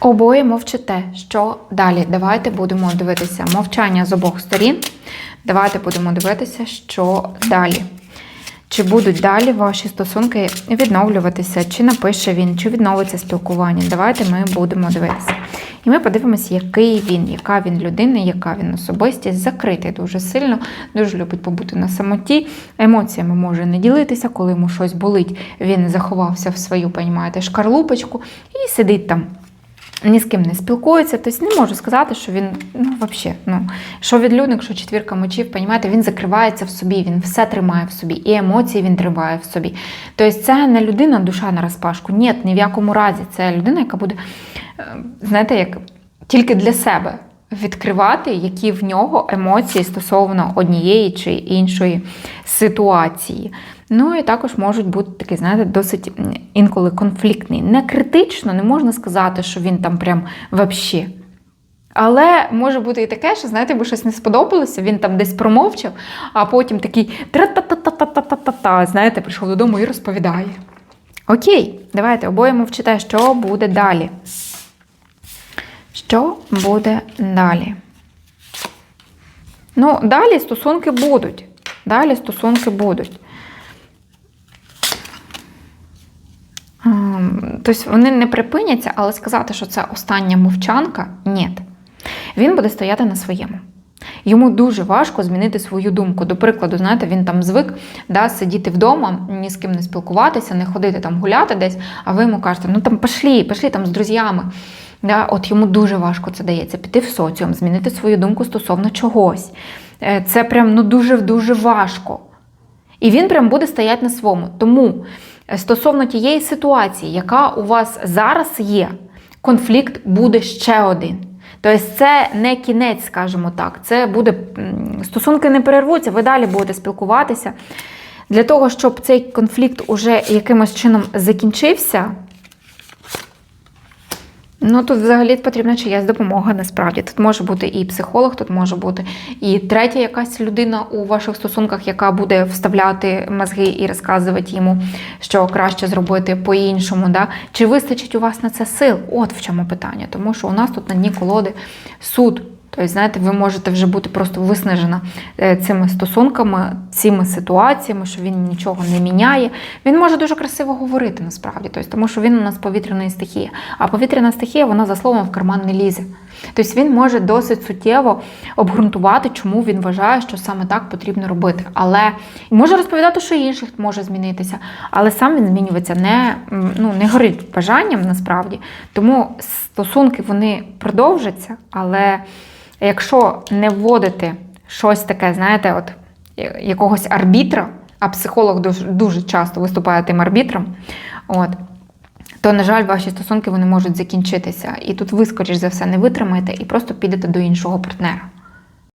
Обоє мовчите. Що далі? Давайте будемо дивитися мовчання з обох сторін. Давайте будемо дивитися, що далі. Чи будуть далі ваші стосунки відновлюватися, чи напише він, чи відновиться спілкування. Давайте ми будемо дивитися. І ми подивимося, який він, яка він людина, яка він особистість, закритий дуже сильно, дуже любить побути на самоті. Емоціями може не ділитися, коли йому щось болить, він заховався в свою, понімаєте, шкарлупочку і сидить там. Ні з ким не спілкується, тобто не можу сказати, що він ну взагалі, ну що відлюдник, що четвірка мочів, понімаєте, він закривається в собі, він все тримає в собі, і емоції він тримає в собі. Тобто, це не людина, душа на розпашку. Ні, ні в якому разі. Це людина, яка буде, е, знаєте, як тільки для себе відкривати, які в нього емоції стосовно однієї чи іншої ситуації. Ну і також можуть бути такі, знаєте, досить інколи конфліктний. Не критично, не можна сказати, що він там прям вообще. Але може бути і таке, що, знаєте, йому щось не сподобалося, він там десь промовчав, а потім такий тра-та-та-та-та-та-та-та, знаєте, прийшов додому і розповідає. Окей, давайте обоє мовчите, що буде далі. Що буде далі? Ну, далі стосунки будуть. Далі стосунки будуть. Ем, Тобто вони не припиняться, але сказати, що це остання мовчанка ні. Він буде стояти на своєму. Йому дуже важко змінити свою думку. До прикладу, знаєте, він там звик да, сидіти вдома, ні з ким не спілкуватися, не ходити там гуляти десь, а ви йому кажете, ну там пошли, пошли там з друзями. Да, От йому дуже важко це дається піти в соціум, змінити свою думку стосовно чогось. Е, Це прям ну дуже-дуже важко. І він прям буде стояти на своєму. Тому е, стосовно тієї ситуації, яка у вас зараз є, конфлікт буде ще один. Тобто це не кінець, скажімо так. Це буде стосунки не перервуться, ви далі будете спілкуватися. Для того, щоб цей конфлікт уже якимось чином закінчився. Ну, тут взагалі потрібна чиясь допомога насправді. Тут може бути і психолог, тут може бути і третя якась людина у ваших стосунках, яка буде вставляти мозги і розказувати йому, що краще зробити по-іншому. Да? Чи вистачить у вас на це сил? От в чому питання. Тому що у нас тут на дні колоди суд. Тобто, знаєте, ви можете вже бути просто виснажена е, цими стосунками, цими ситуаціями, що він нічого не міняє. Він може дуже красиво говорити насправді, тобто, тому що він у нас повітряна стихія. А повітряна стихія, вона за словом в карман не лізе. Тобто він може досить суттєво обґрунтувати, чому він вважає, що саме так потрібно робити. Але може розповідати, що інших може змінитися, але сам він змінюється не, ну, не горить бажанням насправді. Тому стосунки вони продовжаться, але якщо не вводити щось таке, знаєте, от якогось арбітра, а психолог дуже, дуже часто виступає тим арбітром, от, то, на жаль, ваші стосунки вони можуть закінчитися. І тут ви, скоріш за все, не витримаєте і просто підете до іншого партнера.